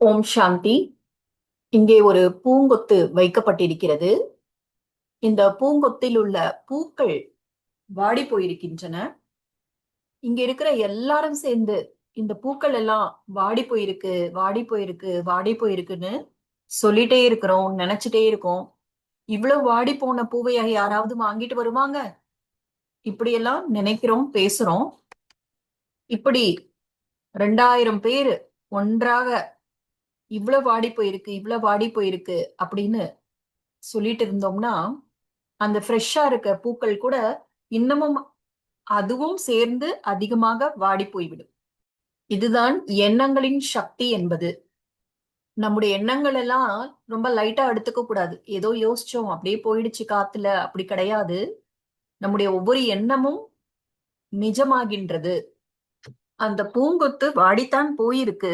ஓம் சாந்தி. இங்கே ஒரு பூங்கொத்து வைக்கப்பட்டிருக்கிறது. இந்த பூங்கொத்தில் உள்ள பூக்கள் வாடி போயிருக்கின்றன. இங்க இருக்கிற எல்லாரும் சேர்ந்து இந்த பூக்கள் எல்லாம் வாடி போயிருக்கு வாடி போயிருக்கு வாடி போயிருக்குன்னு சொல்லிட்டே இருக்கிறோம் நினைச்சிட்டே இருக்கோம். இவ்வளவு வாடி போன பூவையாக யாராவது வாங்கிட்டு வருவாங்க? இப்படியெல்லாம் நினைக்கிறோம் பேசுறோம். இப்படி ரெண்டாயிரம் பேர் ஒன்றாக இவ்வளவு வாடி போயிருக்கு இவ்வளவு வாடி போயிருக்கு அப்படின்னு சொல்லிட்டு இருந்தோம்னா அந்த ஃப்ரெஷ்ஷா இருக்க பூக்கள் கூட இன்னமும் அதுவும் சேர்ந்து அதிகமாக வாடி போய்விடும். இதுதான் எண்ணங்களின் சக்தி என்பது. நம்முடைய எண்ணங்கள் எல்லாம் ரொம்ப லைட்டா எடுத்துக்க கூடாது. ஏதோ யோசிச்சோம் அப்படியே போயிடுச்சு காத்துல அப்படி கிடையாது. நம்முடைய ஒவ்வொரு எண்ணமும் நிஜமாகின்றது. அந்த பூங்கொத்து வாடித்தான் போயிருக்கு.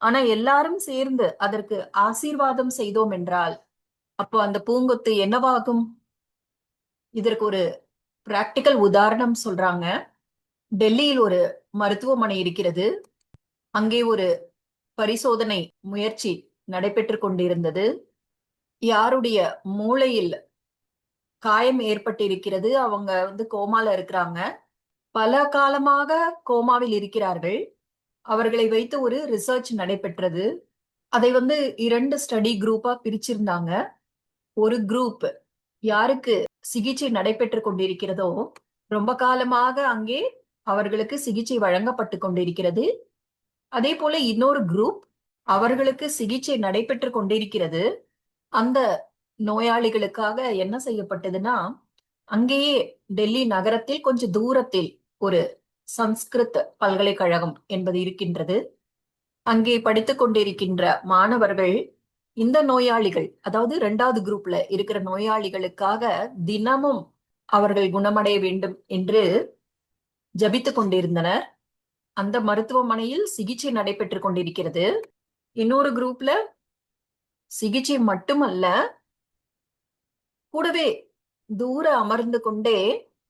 ஆனா எல்லாரும் சேர்ந்து அதற்கு ஆசீர்வாதம் செய்தோம் என்றால் அப்போ அந்த பூங்கொத்து என்னவாகும்? இதற்கு ஒரு பிராக்டிக்கல் உதாரணம் சொல்றாங்க. டெல்லியில் ஒரு மருத்துவமனை இருக்கிறது. அங்கே ஒரு பரிசோதனை முயற்சி நடைபெற்று கொண்டிருந்தது. யாருடைய மூளையில் காயம் ஏற்பட்டிருக்கிறது அவங்க வந்து கோமால இருக்கிறாங்க. பல காலமாக கோமாவில் இருக்கிறார்கள். அவர்களை வைத்து ஒரு ரிசர்ச் நடைபெற்றது. அதை வந்து இரண்டு ஸ்டடி குரூப்பா பிரிச்சிருந்தாங்க. ஒரு குரூப் யாருக்கு சிகிச்சை நடைபெற்று கொண்டிருக்கிறதோ ரொம்ப காலமாக அங்கே அவர்களுக்கு சிகிச்சை வழங்கப்பட்டு கொண்டிருக்கிறது. அதே போல இன்னொரு குரூப் அவர்களுக்கு சிகிச்சை நடைபெற்று கொண்டிருக்கிறது. அந்த நோயாளிகளுக்காக என்ன செய்யப்பட்டதுன்னா அங்கேயே டெல்லி நகரத்தில் கொஞ்சம் தூரத்தில் ஒரு சம்ஸ்கிருத் பல்கலைக்கழகம் என்பது இருக்கின்றது. அங்கே படித்துக் கொண்டிருக்கின்ற மாணவர்கள் இந்த நோயாளிகள் அதாவது இரண்டாவது குரூப்ல இருக்கிற நோயாளிகளுக்காக தினமும் அவர்கள் குணமடைய வேண்டும் என்று ஜபித்துக் கொண்டிருந்தனர். அந்த மருத்துவமனையில் சிகிச்சை நடைபெற்று கொண்டிருக்கிறது. இன்னொரு குரூப்ல சிகிச்சை மட்டுமல்ல கூடவே தூர அமர்ந்து கொண்டே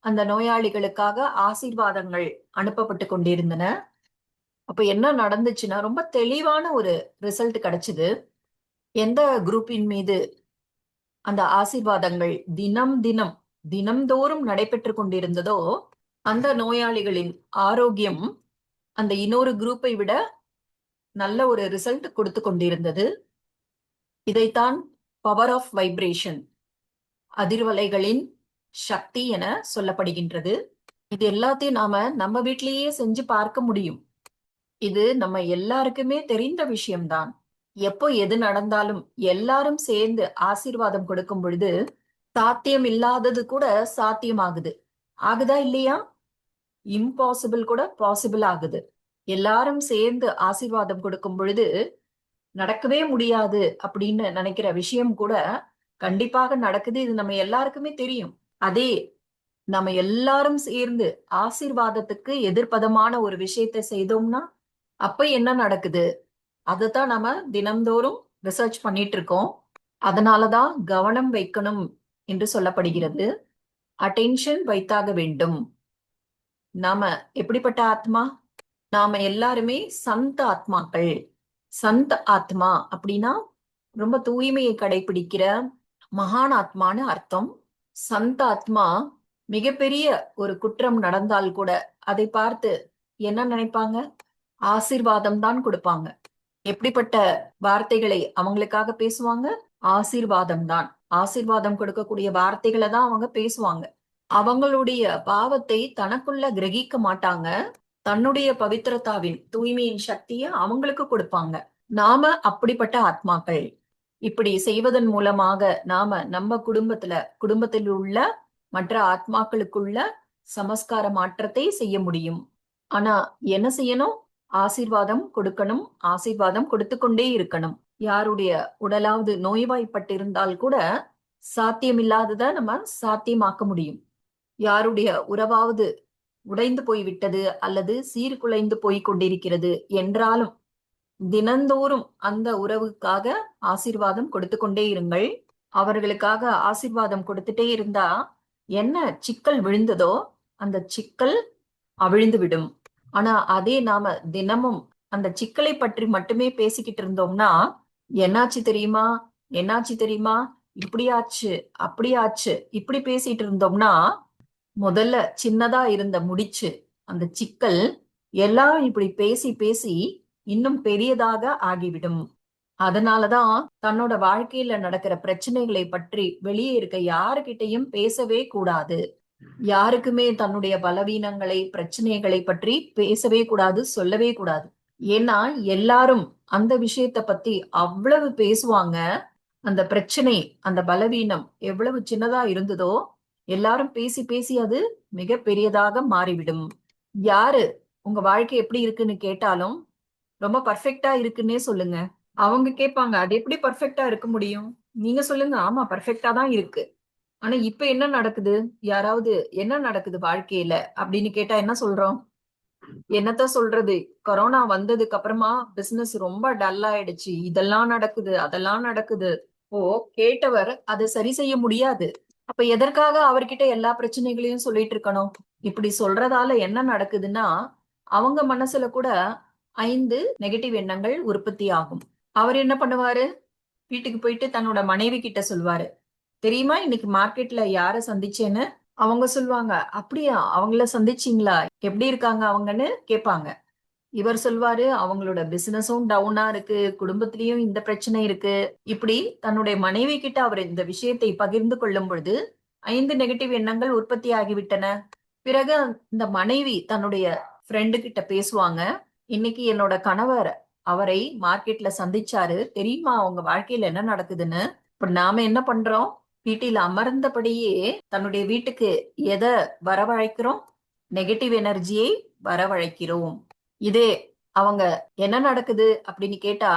அந்த நோயாளிகளுக்காக ஆசீர்வாதங்கள் அனுப்பப்பட்டு கொண்டிருந்தன. அப்ப என்ன நடந்துச்சுன்னா ரொம்ப தெளிவான ஒரு ரிசல்ட் கிடைச்சது. எந்த குரூப்பின் மீது அந்த ஆசீர்வாதங்கள் தினம் தினம் தினம்தோறும் நடைபெற்று கொண்டிருந்ததோ அந்த நோயாளிகளின் ஆரோக்கியம் அந்த இன்னொரு குரூப்பை விட நல்ல ஒரு ரிசல்ட் கொடுத்து கொண்டிருந்தது. இதைத்தான் பவர் ஆஃப் வைப்ரேஷன் அதிர்வலைகளின் சக்தி என சொல்லப்படுகின்றது. இது எல்லாத்தையும் நாம நம்ம வீட்டிலேயே செஞ்சு பார்க்க முடியும். இது நம்ம எல்லாருக்குமே தெரிந்த விஷயம்தான். எப்போ எது நடந்தாலும் எல்லாரும் சேர்ந்து ஆசீர்வாதம் கொடுக்கும் பொழுது சாத்தியம் இல்லாதது கூட சாத்தியமாகுது. ஆகுதா இல்லையா? இம்பாசிபிள் கூட பாசிபிள் ஆகுது. எல்லாரும் சேர்ந்து ஆசீர்வாதம் கொடுக்கும் பொழுது நடக்கவே முடியாது அப்படின்னு நினைக்கிற விஷயம் கூட கண்டிப்பாக நடக்குது. இது நம்ம எல்லாருக்குமே தெரியும். அதே நம்ம எல்லாரும் சேர்ந்து ஆசீர்வாதத்துக்கு எதிர்ப்பதமான ஒரு விஷயத்தை செய்தோம்னா அப்ப என்ன நடக்குது? அதைத்தான் நம்ம தினம்தோறும் ரிசர்ச் பண்ணிட்டு இருக்கோம் அதனாலதான் கவனம் வைக்கணும் என்று சொல்லப்படுகிறது. அட்டென்ஷன் வைத்தாக வேண்டும். நாம எப்படிப்பட்ட ஆத்மா? நாம எல்லாருமே சந்த ஆத்மாக்கள். சந்த ஆத்மா அப்படின்னா ரொம்ப தூய்மையை கடைபிடிக்கிற மகான் ஆத்மான்னு அர்த்தம். சந்தாத்மா மிகப்பெரிய ஒரு குற்றம் நடந்தால் கூட அதை பார்த்து என்ன நினைப்பாங்க? ஆசீர்வாதம் தான் கொடுப்பாங்க. எப்படிப்பட்ட வார்த்தைகளை அவங்களுக்காக பேசுவாங்க? ஆசீர்வாதம் தான். ஆசீர்வாதம் கொடுக்கக்கூடிய வார்த்தைகளை தான் அவங்க பேசுவாங்க. அவங்களுடைய பாவத்தை தனக்குள்ள கிரகிக்க மாட்டாங்க. தன்னுடைய பவித்திரத்தாவின் தூய்மையின் சக்தியை அவங்களுக்கு கொடுப்பாங்க. நாம அப்படிப்பட்ட ஆத்மாக்கள். இப்படி செய்வதன் மூலமாக நாம நம்ம குடும்பத்துல குடும்பத்தில் உள்ள மற்ற ஆத்மாக்களுக்குள்ள சமஸ்கார மாற்றத்தை செய்ய முடியும். ஆனா என்ன செய்யணும்? ஆசீர்வாதம் கொடுக்கணும். ஆசீர்வாதம் கொடுத்து கொண்டே இருக்கணும். யாருடைய உடலாவது நோய்வாய்ப்பட்டிருந்தால் கூட சாத்தியமில்லாததை நம்ம சாத்தியமாக்க முடியும். யாருடைய உறவாவது உடைந்து போய்விட்டது அல்லது சீர்குலைந்து போய் கொண்டிருக்கிறது என்றாலும் தினந்தோறும் அந்த உறவுக்காக ஆசீர்வாதம் கொடுத்து கொண்டே இருங்கள். அவர்களுக்காக ஆசீர்வாதம் கொடுத்துட்டே இருந்தா என்ன சிக்கல் விழுந்ததோ அந்த சிக்கல் அவிழ்ந்து விடும் ஆனா அதே நாம தினமும் அந்த சிக்கலை பற்றி மட்டுமே பேசிக்கிட்டு இருந்தோம்னா என்னாச்சு தெரியுமா? என்னாச்சு தெரியுமா? இப்படியாச்சு அப்படியாச்சு இப்படி பேசிட்டு இருந்தோம்னா முதல்ல சின்னதா இருந்த முடிச்சு அந்த சிக்கல் எல்லாம் இப்படி பேசி பேசி இன்னும் பெரியதாக ஆகிவிடும். அதனாலதான் தன்னோட வாழ்க்கையில நடக்கிற பிரச்சனைகளை பற்றி வெளியே இருக்க யாருகிட்டையும் பேசவே கூடாது. யாருக்குமே தன்னுடைய பலவீனங்களை பிரச்சனைகளை பற்றி பேசவே கூடாது சொல்லவே கூடாது. ஏன்னா எல்லாரும் அந்த விஷயத்த பத்தி அவ்வளவு பேசுவாங்க. அந்த பிரச்சனை அந்த பலவீனம் எவ்வளவு சின்னதா இருந்ததோ எல்லாரும் பேசி பேசி அது மிக பெரியதாக மாறிவிடும். யாரு உங்க வாழ்க்கை எப்படி இருக்குன்னு கேட்டாலும் ரொம்ப பர்ஃபெக்டா இருக்குன்னே சொல்லுங்க. அவங்க கேட்பாங்க அது எப்படி பர்ஃபெக்டா இருக்க முடியும்? நீங்க சொல்லுங்க ஆமா பர்ஃபெக்டா தான் இருக்கு. ஆனா இப்ப என்ன நடக்குது? யாராவது என்ன நடக்குது வாழ்க்கையில? அப்படின்னு கேட்டா என்ன சொல்றோம்? என்னத்த சொல்றது? கொரோனா வந்ததுக்கு அப்புறமா பிசினஸ் ரொம்ப டல் ஆயிடுச்சு. இதெல்லாம் நடக்குது அதெல்லாம் நடக்குது. ஓ கேட்டவர் அதை சரி செய்ய முடியாது. அப்ப எதற்காக அவர்கிட்ட எல்லா பிரச்சனைகளையும் சொல்லிட்டு இருக்கணும்? இப்படி சொல்றதால என்ன நடக்குதுன்னா அவங்க மனசுல கூட ஐந்து நெகட்டிவ் எண்ணங்கள் உற்பத்தி ஆகும் அவர் என்ன பண்ணுவாரு? வீட்டுக்கு போயிட்டு தன்னோட மனைவி கிட்ட சொல்வாரு. தெரியுமா இன்னைக்கு மார்க்கெட்ல யார சந்திச்சேன்னு? அவங்க சொல்லுவாங்க அப்படியா அவங்கள சந்திச்சீங்களா? எப்படி இருக்காங்க அவங்கன்னு? கேட்பாங்க. இவர் சொல்வாரு அவங்களோட பிசினஸும் டவுனா இருக்கு குடும்பத்திலயும் இந்த பிரச்சனை இருக்கு. இப்படி தன்னுடைய மனைவி கிட்ட அவர் இந்த விஷயத்தை பகிர்ந்து கொள்ளும் பொழுது ஐந்து நெகட்டிவ் எண்ணங்கள் உற்பத்தி ஆகிவிட்டன பிறகு இந்த மனைவி தன்னுடைய ஃப்ரெண்டு கிட்ட பேசுவாங்க இன்னைக்கு என்னோட கணவர் அவரை மார்க்கெட்ல சந்திச்சாரு. தெரியுமா அவங்க வாழ்க்கையில என்ன நடக்குதுன்னு? இப்ப நாம என்ன பண்றோம்? வீட்டில் அமர்ந்தபடியே தன்னுடைய வீட்டுக்கு எதை வரவழைக்கிறோம்? நெகட்டிவ் எனர்ஜியை வரவழைக்கிறோம். இதே அவங்க என்ன நடக்குது அப்படின்னு கேட்டா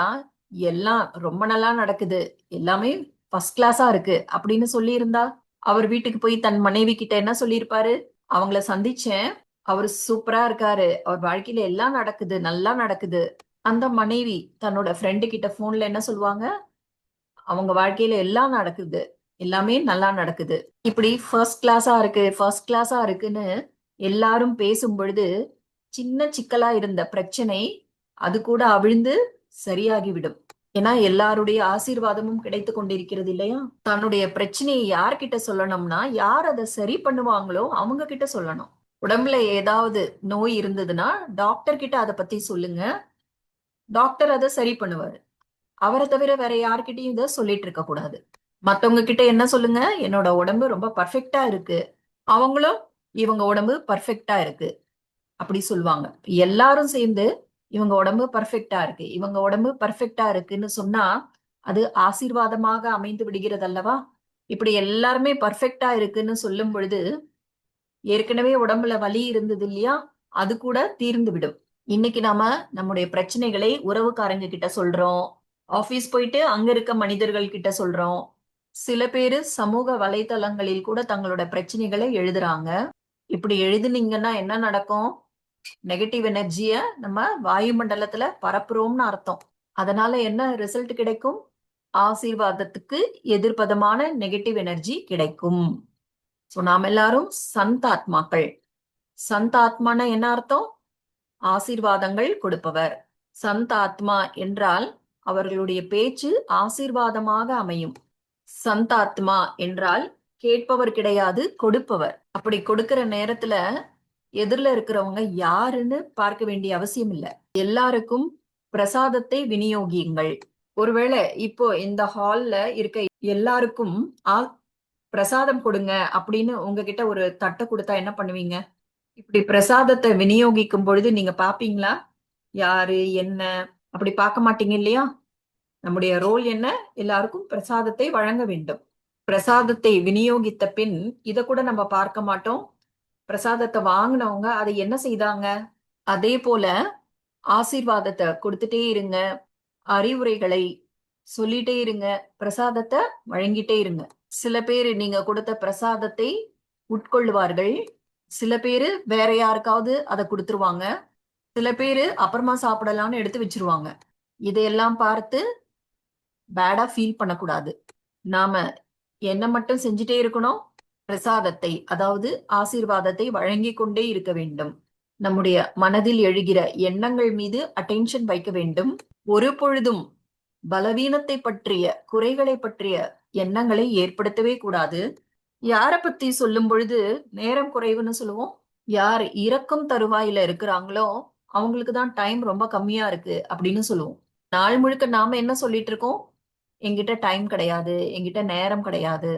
எல்லாம் ரொம்ப நல்லா நடக்குது. எல்லாமே ஃபர்ஸ்ட் கிளாஸா இருக்கு அப்படின்னு சொல்லி இருந்தா அவர் வீட்டுக்கு போய் தன் மனைவி கிட்ட என்ன சொல்லியிருப்பாரு? அவங்கள சந்திச்சேன். அவர் சூப்பரா இருக்காரு. அவர் வாழ்க்கையில எல்லாம் நடக்குது நல்லா நடக்குது. அந்த மனைவி தன்னோட ஃப்ரெண்டு கிட்ட போன்ல என்ன சொல்லுவாங்க? அவங்க வாழ்க்கையில எல்லாம் நடக்குது. எல்லாமே நல்லா நடக்குது. இப்படி ஃபர்ஸ்ட் கிளாஸா இருக்கு ஃபர்ஸ்ட் கிளாஸா இருக்குன்னு எல்லாரும் பேசும் பொழுது சின்ன சிக்கலா இருந்த பிரச்சனை அது கூட அவிழ்ந்து சரியாகிவிடும். ஏன்னா எல்லாருடைய ஆசீர்வாதமும் கிடைத்து கொண்டிருக்கிறது இல்லையா? தன்னுடைய பிரச்சனையை யார்கிட்ட சொல்லணும்னா யார் அதை சரி பண்ணுவாங்களோ அவங்க கிட்ட சொல்லணும். உடம்புல ஏதாவது நோய் இருந்ததுன்னா டாக்டர் கிட்ட அதை பத்தி சொல்லுங்க. டாக்டர் அதை சரி பண்ணுவாரு. அவரை தவிர வேற யார்கிட்டயும் இதை சொல்லிட்டு இருக்க கூடாது. மத்தவங்க கிட்ட என்ன சொல்லுங்க? என்னோட உடம்பு ரொம்ப பர்ஃபெக்டா இருக்கு. அவங்களும் இவங்க உடம்பு பர்ஃபெக்டா இருக்கு. அப்படி சொல்லுவாங்க. எல்லாரும் சேர்ந்து இவங்க உடம்பு பர்ஃபெக்டா இருக்கு. இவங்க உடம்பு பர்ஃபெக்டா இருக்குன்னு சொன்னா அது ஆசீர்வாதமாக அமைந்து விடுகிறது அல்லவா? இப்படி எல்லாருமே பர்ஃபெக்டா இருக்குன்னு சொல்லும் பொழுது ஏற்கனவே உடம்புல வலி இருந்தது இல்லையா? அது கூட தீர்ந்து விடும். இன்னைக்கு நாம நம்முடைய பிரச்சனைகளை உறவுக்காரங்க கிட்ட சொல்றோம். ஆபீஸ் போயிட்டு அங்க இருக்க மனிதர்கள் கிட்ட சொல்றோம். சில பேரு சமூக வலைதளங்களில் கூட தங்களோட பிரச்சனைகளை எழுதுறாங்க. இப்படி எழுதுனீங்கன்னா என்ன நடக்கும்? நெகட்டிவ் எனர்ஜிய நம்ம வாயுமண்டலத்துல பரப்புறோம்னு அர்த்தம். அதனால என்ன ரிசல்ட் கிடைக்கும்? ஆசீர்வாதத்துக்கு எதிர்ப்பதமான நெகட்டிவ் எனர்ஜி கிடைக்கும். சோ நாம் எல்லாரும் சந்தாத்மாக்கள். சந்தாத்மான என்ன அர்த்தம்? ஆசீர்வாதங்கள் கொடுப்பவர். சந்தாத்மா என்றால் அவர்களுடைய பேச்சு ஆசீர்வாதமாக அமையும். சந்தாத்மா என்றால் கேட்பவர் கிடையாது கொடுப்பவர். அப்படி கொடுக்கிற நேரத்துல எதிரில இருக்கிறவங்க யாருன்னு பார்க்க வேண்டிய அவசியம் இல்ல. எல்லாருக்கும் பிரசாதத்தை விநியோகியுங்கள். ஒருவேளை இப்போ இந்த ஹால்ல இருக்க எல்லாருக்கும் பிரசாதம் கொடுங்க அப்படின்னு உங்ககிட்ட ஒரு தட்டை கொடுத்தா என்ன பண்ணுவீங்க? இப்படி பிரசாதத்தை விநியோகிக்கும் பொழுது நீங்க பாப்பீங்களா? யாரு என்ன? அப்படி பார்க்க மாட்டீங்க இல்லையா? நம்முடைய ரோல் என்ன? எல்லாருக்கும் பிரசாதத்தை வழங்க வேண்டும். பிரசாதத்தை விநியோகித்த பின் இதை கூட நம்ம பார்க்க மாட்டோம். பிரசாதத்தை வாங்கினவங்க அதை என்ன செய்தாங்க? அதே போல ஆசீர்வாதத்தை கொடுத்துட்டே இருங்க. அறிவுரைகளை சொல்லிட்டே இருங்க. பிரசாதத்தை வழங்கிட்டே இருங்க. சில பேர் நீங்க கொடுத்த பிரசாதத்தை உட்கொள்வார்கள் சில பேரு வேற யாருக்காவது அதை கொடுத்துருவாங்க. சில பேரு அப்புறமா சாப்பிடலாம்னு எடுத்து வச்சிருவாங்க. இதையெல்லாம் பார்த்து பேடா ஃபீல் பண்ணக்கூடாது. நாம என்ன மட்டும் செஞ்சுட்டே இருக்கணும்? பிரசாதத்தை அதாவது ஆசீர்வாதத்தை வழங்கி கொண்டே இருக்க வேண்டும். நம்முடைய மனதில் எழுகிற எண்ணங்கள் மீது அட்டென்ஷன் வைக்க வேண்டும். ஒரு பொழுதும் பலவீனத்தை பற்றிய குறைகளை பற்றிய எண்ணங்களை ஏற்படுத்தவே கூடாது. யார பத்தி சொல்லும் பொழுது நேரம் குறைவுன்னு சொல்லுவோம். யார் இறக்கும் தருவாயில இருக்கிறாங்களோ அவங்களுக்கு தான் டைம் ரொம்ப கம்மியா இருக்கு அப்படின்னு சொல்லுவோம். நாள் முழுக்க நாம என்ன சொல்லிட்டு இருக்கோம்? என்கிட்ட டைம் கிடையாது என்கிட்ட நேரம் கிடையாது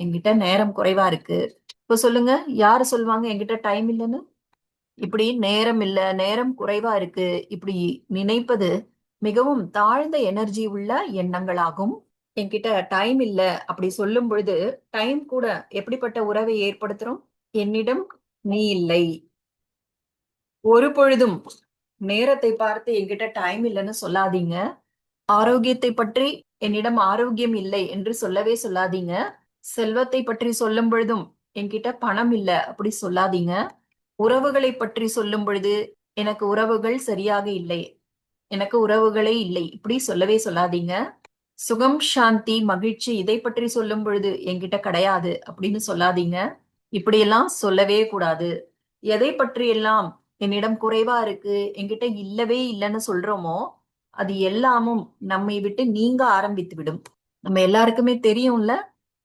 என்கிட்ட நேரம் குறைவா இருக்கு. இப்ப சொல்லுங்க யாரு சொல்லுவாங்க எங்கிட்ட டைம் இல்லைன்னு? இப்படி நேரம் இல்ல நேரம் குறைவா இருக்கு. இப்படி நினைப்பது மிகவும் தாழ்ந்த எனர்ஜி உள்ள எண்ணங்களாகும். என்கிட்ட டைம் இல்ல அப்படி சொல்லும் பொழுது டைம் கூட எப்படிப்பட்ட உறவை ஏற்படுத்துறோம்? என்னிடம் நீ இல்லை. ஒரு பொழுதும் நேரத்தை பார்த்து என்கிட்ட டைம் இல்லைன்னு சொல்லாதீங்க. ஆரோக்கியத்தை பற்றி என்னிடம் ஆரோக்கியம் இல்லை என்று சொல்லவே சொல்லாதீங்க. செல்வத்தை பற்றி சொல்லும் பொழுதும் என்கிட்ட பணம் இல்லை அப்படி சொல்லாதீங்க. உறவுகளை பற்றி சொல்லும் பொழுது எனக்கு உறவுகள் சரியாக இல்லை. எனக்கு உறவுகளே இல்லை. இப்படி சொல்லவே சொல்லாதீங்க. சுகம் சாந்தி மகிழ்ச்சி இதை பற்றி சொல்லும் பொழுது என்கிட்ட கிடையாது அப்படின்னு சொல்லாதீங்க. இப்படியெல்லாம் சொல்லவே கூடாது. எதை பற்றி எல்லாம் என்னிடம் குறைவா இருக்கு என்கிட்ட இல்லவே இல்லைன்னு சொல்றோமோ அது எல்லாமும் நம்மை விட்டு நீங்க ஆரம்பித்து விடும். நம்ம எல்லாருக்குமே தெரியும்ல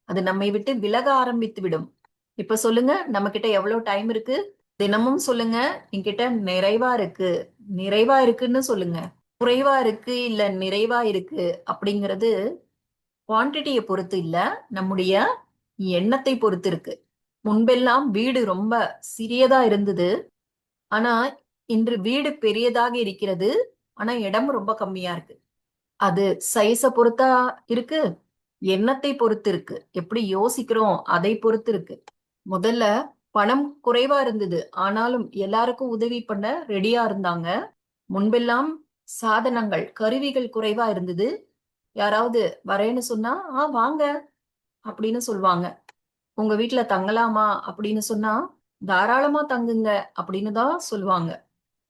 அது நம்மை விட்டு விலக ஆரம்பித்து விடும். இப்ப சொல்லுங்க நம்ம கிட்ட எவ்வளவு டைம் இருக்கு? தினமும் சொல்லுங்க என்கிட்ட நிறைவா இருக்கு. நிறைவா இருக்குன்னு சொல்லுங்க. குறைவா இருக்கு இல்ல நிறைவா இருக்கு அப்படிங்கிறது குவான்டிட்டியை பொறுத்து இல்ல. நம்முடைய எண்ணத்தை பொறுத்து இருக்கு. முன்பெல்லாம் வீடு ரொம்ப சிறியதா இருந்தது. ஆனா இன்று வீடு பெரியதாக இருக்கிறது. ஆனா இடம் ரொம்ப கம்மியா இருக்கு. அது சைஸை பொறுத்தா இருக்கு எண்ணத்தை பொறுத்து இருக்கு. எப்படி யோசிக்கிறோம்? அதை பொறுத்து இருக்கு. முதல்ல பணம் குறைவா இருந்தது. ஆனாலும் எல்லாருக்கும் உதவி பண்ண ரெடியா இருந்தாங்க. முன்பெல்லாம் சாதனங்கள் கருவிகள் குறைவா இருந்தது. யாராவது வரேன்னு சொன்னா ஆ வாங்க அப்படின்னு சொல்லுவாங்க உங்க வீட்டுல தங்கலாமா? அப்படின்னு சொன்னா தாராளமா தங்குங்க அப்படின்னு தான் சொல்லுவாங்க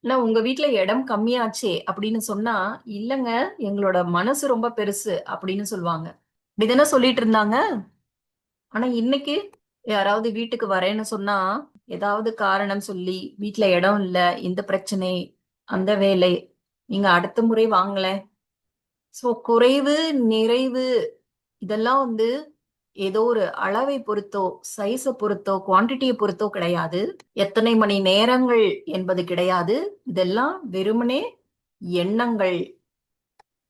இல்ல உங்க வீட்டுல இடம் கம்மியாச்சே அப்படின்னு சொன்னா இல்லங்க எங்களோட மனசு ரொம்ப பெருசு அப்படின்னு சொல்லுவாங்க இப்படிதானே சொல்லிட்டு இருந்தாங்க. ஆனா இன்னைக்கு யாராவது வீட்டுக்கு வரேன்னு சொன்னா ஏதாவது காரணம் சொல்லி வீட்டுல இடம் இல்ல இந்த பிரச்சனை அந்த வேலை நீங்க அடுத்த முறை வாங்கல. சோ குறைவு நிறைவு இதெல்லாம் வந்து ஏதோ ஒரு அளவை பொறுத்தோ சைஸை பொறுத்தோ குவான்டிட்டியை பொறுத்தோ கிடையாது. எத்தனை மணி நேரங்கள் என்பது கிடையாது. இதெல்லாம் வெறுமனே எண்ணங்கள்.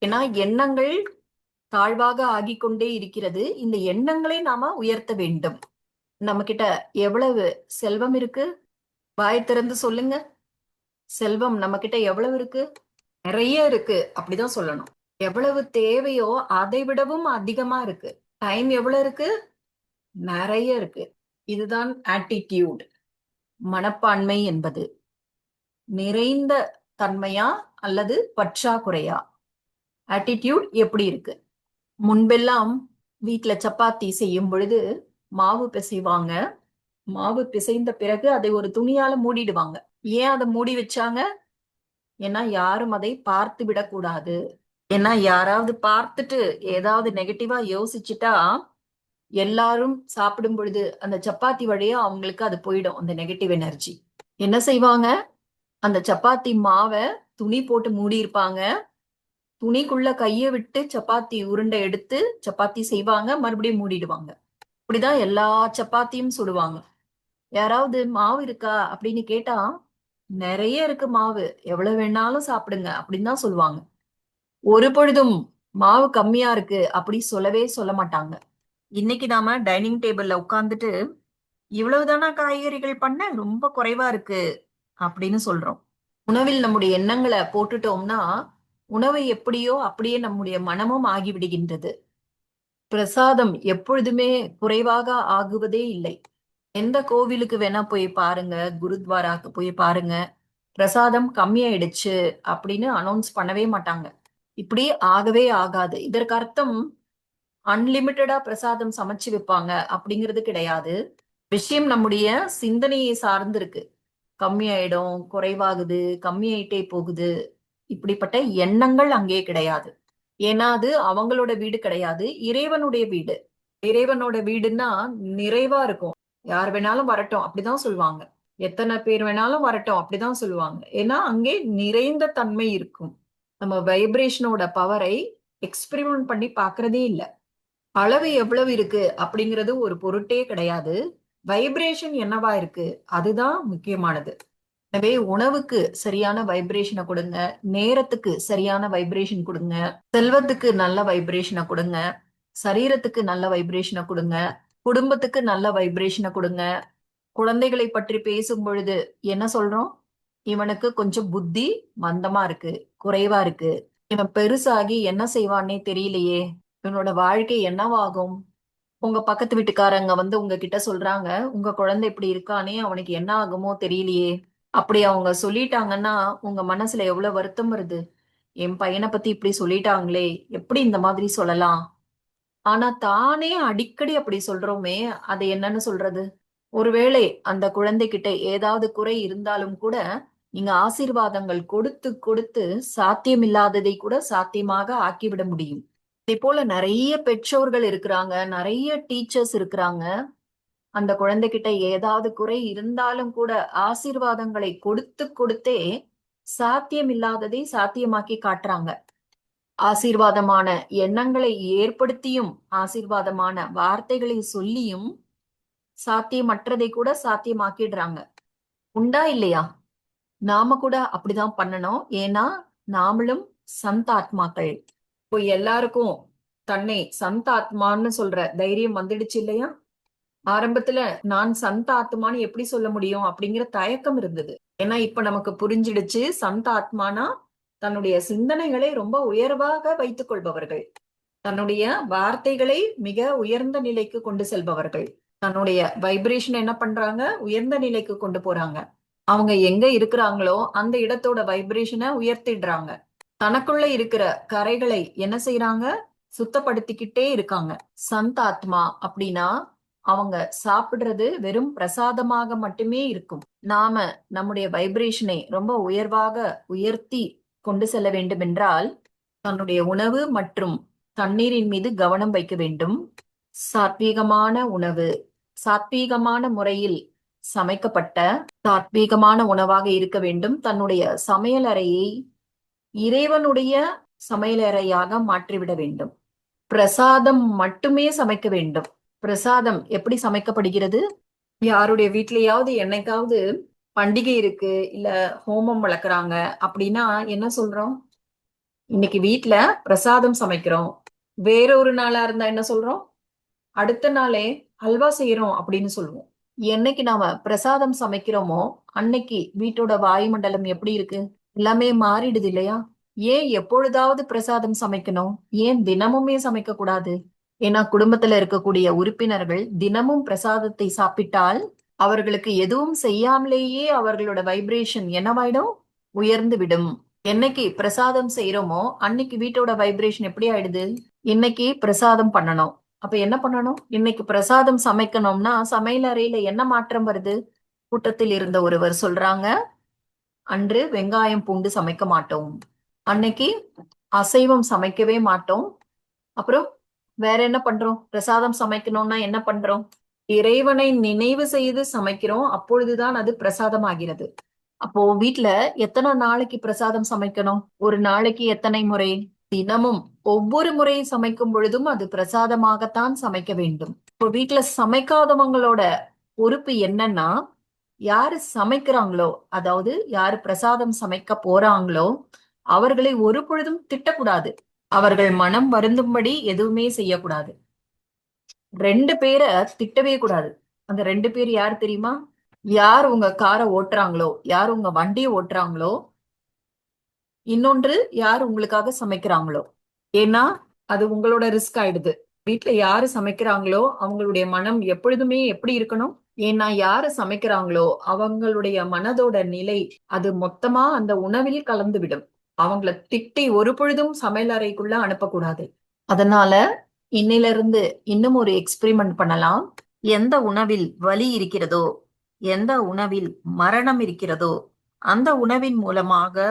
ஏன்னா எண்ணங்கள் தாழ்வாக ஆகிக்கொண்டே இருக்கிறது. இந்த எண்ணங்களை நாம உயர்த்த வேண்டும். நம்ம கிட்ட எவ்வளவு செல்வம் இருக்கு? வாய் திறந்து சொல்லுங்க. செல்வம் நம்ம கிட்ட எவ்வளவு இருக்கு? நிறைய இருக்கு. அப்படிதான் சொல்லணும். எவ்வளவு தேவையோ அதை விடவும் அதிகமா இருக்கு. டைம் எவ்வளவு இருக்கு? நிறைய இருக்கு. இதுதான் ஆட்டிடியூட் மனப்பான்மை என்பது. நிறைந்த தன்மையா அல்லது பற்றாக்குறையா? ஆட்டிடியூட் எப்படி இருக்கு? முன்பெல்லாம் வீட்டுல சப்பாத்தி செய்யும் பொழுது மாவு பிசைவாங்க. மாவு பிசைந்த பிறகு அதை ஒரு துணியால மூடிடுவாங்க. ஏன் அதை மூடி வச்சாங்க? ஏன்னா யாரும் அதை பார்த்து விடக்கூடாது. ஏன்னா யாராவது பார்த்துட்டு ஏதாவது நெகட்டிவா யோசிச்சுட்டா எல்லாரும் சாப்பிடும் பொழுது அந்த சப்பாத்தி வழியா அவங்களுக்கு அது போயிடும் அந்த நெகட்டிவ் எனர்ஜி என்ன செய்வாங்க? அந்த சப்பாத்தி மாவை துணி போட்டு மூடி இருப்பாங்க. துணிக்குள்ள கையை விட்டு சப்பாத்தி உருண்டை எடுத்து சப்பாத்தி செய்வாங்க மறுபடியும் மூடிடுவாங்க. இப்படிதான் எல்லா சப்பாத்தியும் சுடுவாங்க. யாராவது மாவு இருக்கா அப்படின்னு கேட்டா நிறைய இருக்கு மாவு. எவ்வளவு வேணாலும் சாப்பிடுங்க அப்படின்னு தான் சொல்லுவாங்க. ஒரு பொழுதும் மாவு கம்மியா இருக்கு அப்படி சொல்லவே சொல்ல மாட்டாங்க. இன்னைக்கு நாம டைனிங் டேபிள்ல உட்காந்துட்டு இவ்வளவுதானா காய்கறிகள் பண்ண? ரொம்ப குறைவா இருக்கு அப்படின்னு சொல்றோம். உணவில் நம்முடைய எண்ணங்களை போட்டுட்டோம்னா உணவை எப்படியோ அப்படியே நம்முடைய மனமும் ஆகிவிடுகின்றது. பிரசாதம் எப்பொழுதுமே குறைவாக ஆகுவதே இல்லை. எந்த கோவிலுக்கு வேணா போய் பாருங்க குருத்வாராக்கு போய் பாருங்க. பிரசாதம் கம்மியாயிடுச்சு அப்படின்னு அனௌன்ஸ் பண்ணவே மாட்டாங்க. இப்படி ஆகவே ஆகாது. இதற்கு அர்த்தம் அன்லிமிட்டடா பிரசாதம் சமைச்சு வைப்பாங்க அப்படிங்கிறது கிடையாது. விஷயம் நம்முடைய சிந்தனையை சார்ந்து இருக்கு கம்மியாயிடும் குறைவாகுது கம்மியாயிட்டே போகுது. இப்படிப்பட்ட எண்ணங்கள் அங்கே கிடையாது. ஏன்னா அது அவங்களோட வீடு கிடையாது இறைவனுடைய வீடு. இறைவனோட வீடுன்னா நிறைவா இருக்கும். யார் வேணாலும் வரட்டும் அப்படிதான் சொல்லுவாங்க. எத்தனை பேர் வேணாலும் வரட்டும் அப்படிதான் சொல்லுவாங்க. ஏன்னா அங்கே நிறைந்த தன்மை இருக்கும். நம்ம வைப்ரேஷனோட பவரை எக்ஸ்பெரிமெண்ட் பண்ணி பார்க்கறதே இல்லை. அளவு எவ்வளவு இருக்கு அப்படிங்கிறது ஒரு பொருட்டே கிடையாது. வைப்ரேஷன் என்னவா இருக்கு அதுதான் முக்கியமானது. எனவே உணவுக்கு சரியான வைப்ரேஷனை கொடுங்க. நேரத்துக்கு சரியான வைப்ரேஷன் கொடுங்க. செல்வத்துக்கு நல்ல வைப்ரேஷனை கொடுங்க. சரீரத்துக்கு நல்ல வைப்ரேஷனை கொடுங்க. குடும்பத்துக்கு நல்ல வைப்ரேஷனை கொடுங்க. குழந்தைகளை பற்றி பேசும் பொழுது என்ன சொல்றோம்? இவனுக்கு கொஞ்சம் புத்தி மந்தமா இருக்கு குறைவா இருக்கு. இவன் பெருசாகி என்ன செய்வான்னே தெரியலையே. இவனோட வாழ்க்கை என்னவாகும்? உங்க பக்கத்து வீட்டுக்காரங்க வந்து உங்ககிட்ட சொல்றாங்க உங்க குழந்தை இப்படி இருக்கானே அவனுக்கு என்ன ஆகுமோ தெரியலையே. அப்படி அவங்க சொல்லிட்டாங்கன்னா உங்க மனசுல எவ்வளவு வருத்தம் வருது? என் பையனை பத்தி இப்படி சொல்லிட்டாங்களே எப்படி இந்த மாதிரி சொல்லலாம்? ஆனா தானே அடிக்கடி அப்படி சொல்றோமே அது என்னன்னு சொல்றது? ஒருவேளை அந்த குழந்தைகிட்ட ஏதாவது குறை இருந்தாலும் கூட நீங்க ஆசீர்வாதங்கள் கொடுத்து கொடுத்து சாத்தியமில்லாததை கூட சாத்தியமாக ஆக்கிவிட முடியும். இதே போல நிறைய பெற்றோர்கள் இருக்கிறாங்க நிறைய டீச்சர்ஸ் இருக்கிறாங்க. அந்த குழந்தைகிட்ட ஏதாவது குறை இருந்தாலும் கூட ஆசீர்வாதங்களை கொடுத்து கொடுத்தே சாத்தியமில்லாததை சாத்தியமாக்கி காட்டுறாங்க. ஆசீர்வாதமான எண்ணங்களை ஏற்படுத்தியும் ஆசீர்வாதமான வார்த்தைகளை சொல்லியும் சாத்தியமற்றதை கூட சாத்தியமாக்கிடுறாங்க. உண்டா இல்லையா? நாம கூட அப்படிதான் பண்ணணும். ஏன்னா நாமளும் சந்த ஆத்மாக்கள். இப்போ எல்லாருக்கும் தன்னை சந்த ஆத்மான்னு சொல்ற தைரியம் வந்துடுச்சு இல்லையா? ஆரம்பத்துல நான் சந்த ஆத்மான்னு எப்படி சொல்ல முடியும் அப்படிங்கிற தயக்கம் இருந்தது. ஏன்னா இப்ப நமக்கு புரிஞ்சிடுச்சு சந்த ஆத்மானா தன்னுடைய சிந்தனைகளை ரொம்ப உயர்வாக வைத்துக் கொள்பவர்கள். தன்னுடைய வார்த்தைகளை மிக உயர்ந்த நிலைக்கு கொண்டு செல்பவர்கள். தன்னுடைய வைப்ரேஷன் என்ன பண்றாங்க? உயர்ந்த நிலைக்கு கொண்டு போறாங்க. அவங்க எங்க இருக்கிறாங்களோ அந்த இடத்தோட வைப்ரேஷனை உயர்த்திடுறாங்க. தனக்குள்ள இருக்கிற கரைகளை என்ன செய்யறாங்க சுத்தப்படுத்திக்கிட்டே இருக்காங்க. சந்த ஆத்மா அப்படின்னா அவங்க சாப்பிடுறது வெறும் பிரசாதமாக மட்டுமே இருக்கும். நாம நம்முடைய வைப்ரேஷனை ரொம்ப உயர்வாக உயர்த்தி கொண்டு செல்ல வேண்டும் என்றால் தன்னுடைய உணவு மற்றும் தண்ணீரின் மீது கவனம் வைக்க வேண்டும். சாத்வீகமான உணவு சாத்வீகமான முறையில் சமைக்கப்பட்ட சாத்வீகமான உணவாக இருக்க வேண்டும். தன்னுடைய சமையலறையை இறைவனுடைய சமையலறையாக மாற்றிவிட வேண்டும். பிரசாதம் மட்டுமே சமைக்க வேண்டும். பிரசாதம் எப்படி சமைக்கப்படுகிறது? யாருடைய வீட்லயாவது என்னைக்காவது பண்டிகை இருக்கு இல்ல ஹோமம் வளர்க்குறாங்க அப்படின்னா என்ன சொல்றோம்? இன்னைக்கு வீட்டுல பிரசாதம் சமைக்கிறோம். வேற ஒரு நாளா இருந்தா என்ன சொல்றோம்? அடுத்த நாளே ஹல்வா செய்யறோம் அப்படின்னு சொல்லுவோம். என்னைக்கு நாம பிரசாதம் சமைக்கிறோமோ அன்னைக்கு வீட்டோட வாயுமண்டலம் எப்படி இருக்கு? எல்லாமே மாறிடுது இல்லையா? ஏன் எப்பொழுதாவது பிரசாதம் சமைக்கணும்? ஏன் தினமுமே சமைக்க கூடாது ஏன்னா குடும்பத்துல இருக்கக்கூடிய உறுப்பினர்கள் தினமும் பிரசாதத்தை சாப்பிட்டால் அவர்களுக்கு எதுவும் செய்யாமலேயே அவர்களோட வைப்ரேஷன் என்னவாயிடும்? உயர்ந்து விடும் என்னைக்கு பிரசாதம் செய்யறோமோ அன்னைக்கு வீட்டோட வைப்ரேஷன் எப்படி ஆயிடுது இன்னைக்கு பிரசாதம் பண்ணணும். அப்ப என்ன பண்ணணும்? இன்னைக்கு பிரசாதம் சமைக்கணும்னா சமையல் அறையில என்ன மாற்றம் வருது? கூட்டத்தில் இருந்த ஒருவர் சொல்றாங்க அன்று வெங்காயம் பூண்டு சமைக்க மாட்டோம். அன்னைக்கு அசைவம் சமைக்கவே மாட்டோம். அப்புறம் வேற என்ன பண்றோம்? பிரசாதம் சமைக்கணும்னா என்ன பண்றோம்? இறைவனை நினைவு செய்து சமைக்கிறோம் அப்பொழுதுதான் அது பிரசாதம் ஆகிறது அப்போ வீட்டுல எத்தனை நாளைக்கு பிரசாதம் சமைக்கணும்? ஒரு நாளைக்கு எத்தனை முறை? தினமும் ஒவ்வொரு முறையும் சமைக்கும் பொழுதும் அது பிரசாதமாகத்தான் சமைக்க வேண்டும். இப்போ வீட்டுல சமைக்காதவங்களோட பொறுப்பு என்னன்னா யாரு சமைக்கிறாங்களோ அதாவது யாரு பிரசாதம் சமைக்க போறாங்களோ அவர்களை ஒரு பொழுதும் திட்டக்கூடாது. அவர்கள் மனம் வருந்தும்படி எதுவுமே செய்யக்கூடாது. ரெண்டு பேரை திட்டவே கூடாது. அந்த ரெண்டு பேர் யார் தெரியுமா? யார் உங்க காரை ஓட்டுறாங்களோ யார் உங்க வண்டியை ஓட்டுறாங்களோ இன்னொன்று யார் உங்களுக்காக சமைக்கிறாங்களோ. ஏன்னா அது உங்களோட ரிஸ்க் ஆயிடுது. வீட்டுல யாரு சமைக்கிறாங்களோ அவங்களுடைய மனம் எப்பொழுதுமே எப்படி இருக்கணும்? ஏன்னா யாரு சமைக்கிறாங்களோ அவங்களுடைய மனதோட நிலை அது மொத்தமா அந்த உணவில் கலந்து விடும் அவங்கள திட்டி ஒரு பொழுதும் சமையல் அறைக்குள்ள அனுப்பக்கூடாது. அதனால இன்னிலிருந்து இன்னும் ஒரு எக்ஸ்பிரிமெண்ட் பண்ணலாம். எந்த உணவில் வலி இருக்கிறதோ எந்த உணவில் மரணம் இருக்கிறதோ அந்த உணவின் மூலமாக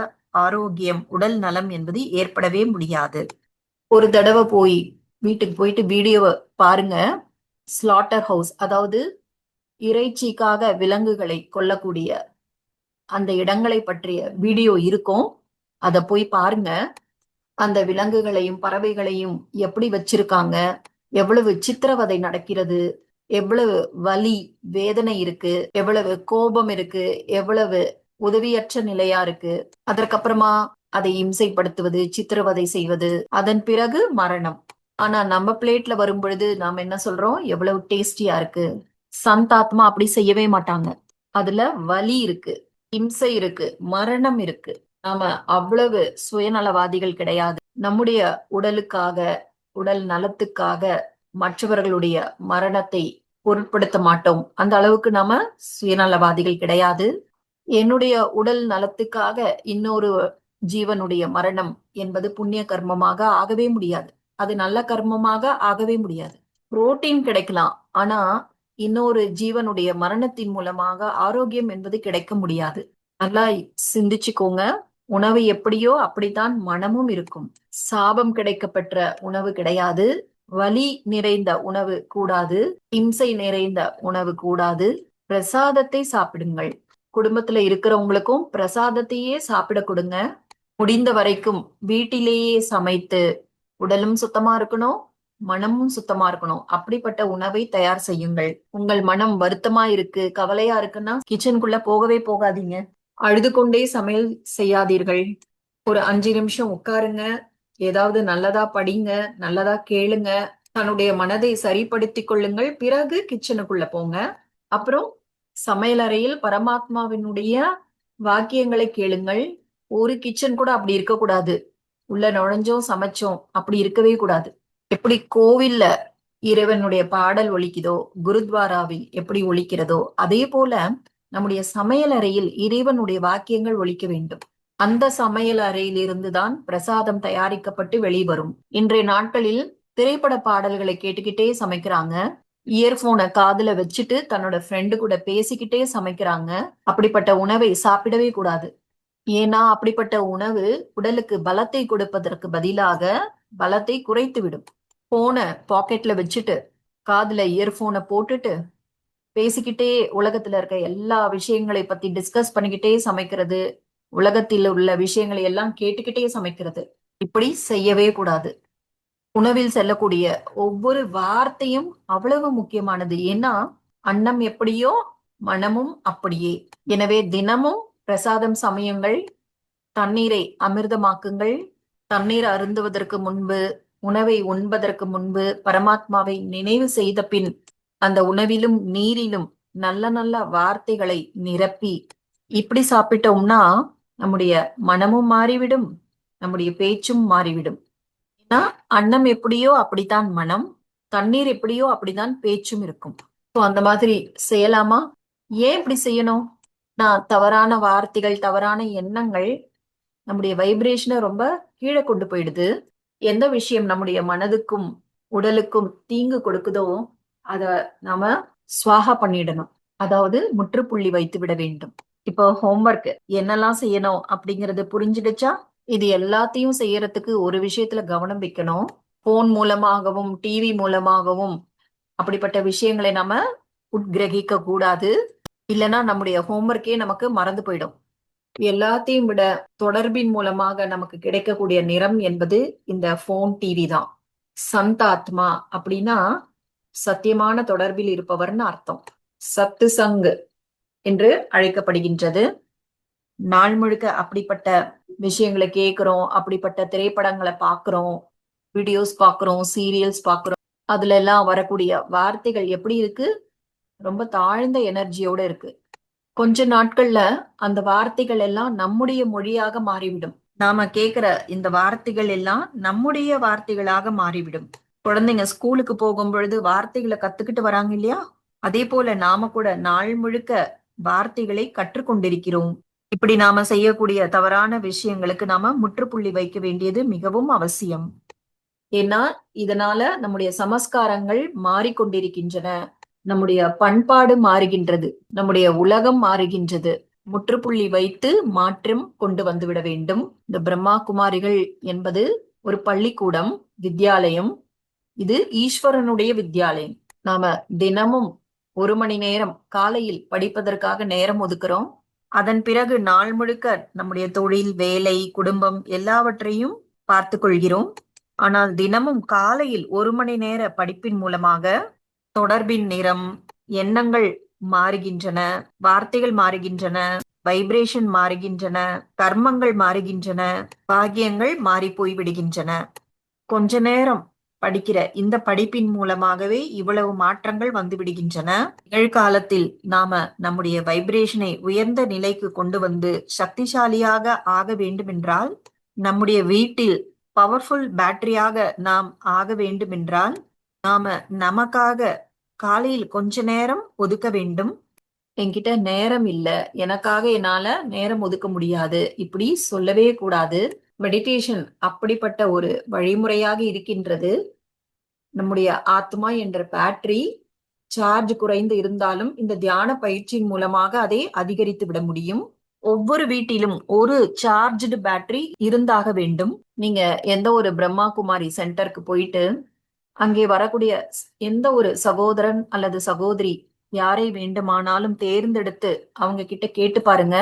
ஆரோக்கியம் உடல் நலம் என்பது ஏற்படவே முடியாது. ஒரு தடவை போய் வீட்டுக்கு போயிட்டு வீடியோவை பாருங்க. ஸ்லாட்டர் ஹவுஸ் அதாவது இறைச்சிக்காக விலங்குகளை கொல்லக்கூடிய அந்த இடங்களை பற்றிய வீடியோ இருக்கும். அதை போய் பாருங்க. அந்த விலங்குகளையும் பறவைகளையும் எப்படி வச்சிருக்காங்க? எவ்வளவு சித்திரவதை நடக்கிறது? எவ்வளவு வலி வேதனை இருக்கு? எவ்வளவு கோபம் இருக்கு? எவ்வளவு உதவியற்ற நிலையா இருக்கு? அதற்கப்புறமா அதை இம்சைப்படுத்துவது சித்திரவதை செய்வது அதன் பிறகு மரணம். ஆனா நம்ம பிளேட்ல வரும் பொழுது நாம என்ன சொல்றோம்? எவ்வளவு டேஸ்டியா இருக்கு? சந்தாத்மா அப்படி செய்யவே மாட்டாங்க. அதுல வலி இருக்கு இம்சை இருக்கு மரணம் இருக்கு. நாம அவ்வளவு சுயநலவாதிகள் கிடையாது. நம்முடைய உடலுக்காக உடல் நலத்துக்காக மற்றவர்களுடைய மரணத்தை பொருட்படுத்த மாட்டோம். அந்த அளவுக்கு நாம சுயநலவாதிகள் கிடையாது. என்னுடைய உடல் நலத்துக்காக இன்னொரு ஜீவனுடைய மரணம் என்பது புண்ணிய கர்மமாக ஆகவே முடியாது. அது நல்ல கர்மமாக ஆகவே முடியாது. புரோட்டீன் கிடைக்கலாம். ஆனா இன்னொரு ஜீவனுடைய மரணத்தின் மூலமாக ஆரோக்கியம் என்பது கிடைக்க முடியாது. நல்லா சிந்திச்சுக்கோங்க. உணவு எப்படியோ அப்படித்தான் மனமும் இருக்கும். சாபம் கிடைக்கப்பெற்ற உணவு கிடையாது. வலி நிறைந்த உணவு கூடாது. இம்சை நிறைந்த உணவு கூடாது. பிரசாதத்தை சாப்பிடுங்கள். குடும்பத்துல இருக்கிறவங்களுக்கும் பிரசாதத்தையே சாப்பிட கொடுங்க. முடிந்த வரைக்கும் வீட்டிலேயே சமைத்து உடலும் சுத்தமா இருக்கணும் மனமும் சுத்தமா இருக்கணும். அப்படிப்பட்ட உணவை தயார் செய்யுங்கள். உங்கள் மனம் வருத்தமா இருக்கு கவலையா இருக்குன்னா கிச்சனுக்குள்ள போகவே போகாதீங்க. அழுது கொண்டே சமையல் செய்யாதீர்கள். ஒரு அஞ்சு நிமிஷம் உட்காருங்க. ஏதாவது நல்லதா படிங்க நல்லதா கேளுங்க. தன்னுடைய மனதை சரிப்படுத்தி கொள்ளுங்கள். பிறகு கிச்சனுக்குள்ள போங்க. அப்புறம் சமையலறையில் பரமாத்மாவினுடைய வாக்கியங்களை கேளுங்கள். ஒரு கிச்சன் கூட அப்படி இருக்கக்கூடாது. உள்ள நுழைஞ்சோம் சமைச்சோம் அப்படி இருக்கவே கூடாது. எப்படி கோவில்ல இறைவனுடைய பாடல் ஒழிக்குதோ குருத்வாராவில் எப்படி ஒலிக்கிறதோ அதே போல நம்முடைய சமையல் அறையில் இறைவனுடைய வாக்கியங்கள் ஒழிக்க வேண்டும். அந்த சமையல் அறையில் இருந்துதான் பிரசாதம் தயாரிக்கப்பட்டு வெளிவரும். இன்றைய நாட்களில் திரைப்பட பாடல்களை கேட்டுக்கிட்டே சமைக்கிறாங்க. இயர்போனை காதுல வச்சுட்டு தன்னோட ஃப்ரெண்டு கூட பேசிக்கிட்டே சமைக்கிறாங்க. அப்படிப்பட்ட உணவை சாப்பிடவே கூடாது. ஏன்னா அப்படிப்பட்ட உணவு உடலுக்கு பலத்தை கொடுப்பதற்கு பதிலாக பலத்தை குறைத்து விடும் போனை பாக்கெட்ல வச்சுட்டு காதுல இயர்போனை போட்டுட்டு பேசிக்கிட்டே உலகத்துல இருக்க எல்லா விஷயங்களை பத்தி டிஸ்கஸ் பண்ணிக்கிட்டே சமைக்கிறது உலகத்தில் உள்ள விஷயங்களை எல்லாம் கேட்டுக்கிட்டே சமைக்கிறது. இப்படி செய்யவே கூடாது. உணவில் செல்லக்கூடிய ஒவ்வொரு வார்த்தையும் அவ்வளவு முக்கியமானது. ஏன்னா அன்னம் எப்படியோ மனமும் அப்படியே. எனவே தினமும் பிரசாதம் சமயங்கள் தண்ணீரை அமிர்தமாக்குங்கள். தண்ணீர் அருந்துவதற்கு முன்பு உணவை உண்பதற்கு முன்பு பரமாத்மாவை நினைவு செய்த பின் அந்த உணவிலும் நீரிலும் நல்ல நல்ல வார்த்தைகளை நிரப்பி இப்படி சாப்பிட்டோம்னா நம்முடைய மனமும் மாறிவிடும் நம்முடைய பேச்சும் மாறிவிடும். ஏன்னா அன்னம் எப்படியோ அப்படித்தான் மனம் தண்ணீர் எப்படியோ அப்படிதான் பேச்சும் இருக்கும். அந்த மாதிரி செய்யலாமா? ஏன் இப்படி செய்யணும்? நான் தவறான வார்த்தைகள் தவறான எண்ணங்கள் நம்முடைய வைப்ரேஷனை ரொம்ப கீழே கொண்டு போயிடுது. எந்த விஷயம் நம்முடைய மனதுக்கும் உடலுக்கும் தீங்கு கொடுக்குதோ அத நாம சுவாகா பண்ணிடணும். அதாவது முற்றுப்புள்ளி வைத்து விட வேண்டும். இப்போ ஹோம்ஒர்க் என்னெல்லாம் செய்யணும் அப்படிங்கறது புரிஞ்சிடுச்சா? இது எல்லாத்தையும் செய்யறதுக்கு ஒரு விஷயத்துல கவனம் வைக்கணும். போன் மூலமாகவும் டிவி மூலமாகவும் அப்படிப்பட்ட விஷயங்களை நம்ம உட்கிரகிக்க கூடாது. இல்லைன்னா நம்முடைய ஹோம்ஒர்க்கே நமக்கு மறந்து போயிடும். எல்லாத்தையும் விட தொடர்பின் மூலமாக நமக்கு கிடைக்கக்கூடிய நிறம் என்பது இந்த போன் டிவி தான். சந்தாத்மா அப்படின்னா சத்தியமான தொடர்பில் இருப்பவர்னு அர்த்தம். சத்து சங்கு என்று அழைக்கப்படுகின்றது. நாள் முழுக்க அப்படிப்பட்ட விஷயங்களை கேட்கிறோம் அப்படிப்பட்ட திரைப்படங்களை பார்க்கிறோம் வீடியோஸ் பார்க்கிறோம் சீரியல்ஸ் பார்க்கிறோம் அதுல எல்லாம் வரக்கூடிய வார்த்தைகள் எப்படி இருக்கு? ரொம்ப தாழ்ந்த எனர்ஜியோட இருக்கு. கொஞ்ச நாட்கள்ல அந்த வார்த்தைகள் எல்லாம் நம்முடைய மொழியாக மாறிவிடும். நாம கேக்குற இந்த வார்த்தைகள் எல்லாம் நம்முடைய வார்த்தைகளாக மாறிவிடும். குழந்தைங்க ஸ்கூலுக்கு போகும் பொழுது வார்த்தைகளை கத்துக்கிட்டு வராங்க இல்லையா? அதே போல நாம கூட நாள் முழுக்க வார்த்தைகளை கற்றுக்கொண்டிருக்கிறோம். இப்படி நாம செய்யக்கூடிய தவறான விஷயங்களுக்கு நாம முற்றுப்புள்ளி வைக்க வேண்டியது மிகவும் அவசியம். ஏன்னா இதனால நம்முடைய சமஸ்காரங்கள் மாறிக்கொண்டிருக்கின்றன. நம்முடைய பண்பாடு மாறுகின்றது. நம்முடைய உலகம் மாறுகின்றது. முற்றுப்புள்ளி வைத்து மாற்றம் கொண்டு வந்துவிட வேண்டும். இந்த பிரம்மா குமாரிகள் என்பது ஒரு பள்ளிக்கூடம் வித்யாலயம் இது ஈஸ்வரனுடைய வித்யாலயம். நாம தினமும் ஒரு மணி நேரம் காலையில் படிப்பதற்காக நேரம் ஒதுக்குறோம். அதன் பிறகு நாள் முழுக்க நம்முடைய தொழில் வேலை குடும்பம் எல்லாவற்றையும் பார்த்து கொள்கிறோம். ஆனால் தினமும் காலையில் ஒரு மணி நேர படிப்பின் மூலமாக தொடர்பின் நிறம் எண்ணங்கள் மாறுகின்றன வார்த்தைகள் மாறுகின்றன வைப்ரேஷன் மாறுகின்றன கர்மங்கள் மாறுகின்றன பாக்கியங்கள் மாறி போய் விடுகின்றன கொஞ்ச நேரம் படிக்கிற இந்த படிப்பின் மூலமாகவே இவ்வளவு மாற்றங்கள் வந்துவிடுகின்றன நிகழ்காலத்தில் நாம நம்முடைய வைப்ரேஷனை உயர்ந்த நிலைக்கு கொண்டு வந்து சக்திசாலியாக ஆக வேண்டுமென்றால் நம்முடைய வீட்டில் பவர்ஃபுல் பேட்டரியாக நாம் ஆக வேண்டுமென்றால் நாம நமக்காக காலையில் கொஞ்ச நேரம் ஒதுக்க வேண்டும். என்கிட்ட நேரம் இல்லை. எனக்காக என்னால நேரம் ஒதுக்க முடியாது. இப்படி சொல்லவே கூடாது. மெடிடேஷன் அப்படிப்பட்ட ஒரு வழிமுறையாக இருக்கின்றது. நம்முடைய ஆத்மா என்ற பேட்டரி சார்ஜ் குறைந்து இருந்தாலும் இந்த தியான பயிற்சியின் மூலமாக அதை அதிகரித்து விட முடியும். ஒவ்வொரு வீட்டிலும் ஒரு சார்ஜ்டு பேட்டரி இருந்தாக வேண்டும். நீங்க எந்த ஒரு பிரம்மா குமாரி சென்டருக்கு போயிட்டு அங்கே வரக்கூடிய எந்த ஒரு சகோதரன் அல்லது சகோதரி யாரை வேண்டுமானாலும் தேர்ந்தெடுத்து அவங்க கிட்ட கேட்டு பாருங்க.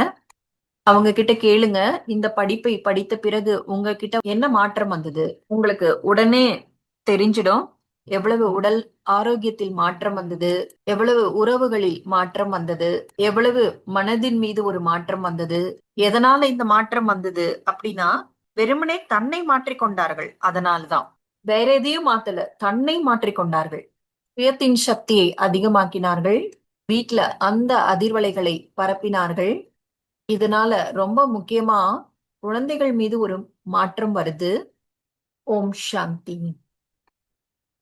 அவங்க கிட்ட கேளுங்க. இந்த படிப்பை படித்த பிறகு உங்ககிட்ட என்ன மாற்றம் வந்தது? உங்களுக்கு உடனே தெரிஞ்சிடும். எவ்வளவு உடல் ஆரோக்கியத்தில் மாற்றம் வந்தது? எவ்வளவு உறவுகளில் மாற்றம் வந்தது? எவ்வளவு மனதின் மீது ஒரு மாற்றம் வந்தது? எதனால இந்த மாற்றம் வந்தது? அப்படின்னா வெறுமனே தன்னை மாற்றிக்கொண்டார்கள் அதனால்தான் வேற எதையும் மாத்தல. தன்னை மாற்றிக்கொண்டார்கள் சுயத்தின் சக்தியை அதிகமாக்கினார்கள். வீட்ல அந்த அதிர்வலைகளை பரப்பினார்கள். இதனால ரொம்ப முக்கியமா குழந்தைகள் மீது ஒரு மாற்றம் வருது. ஓம் சாந்தி.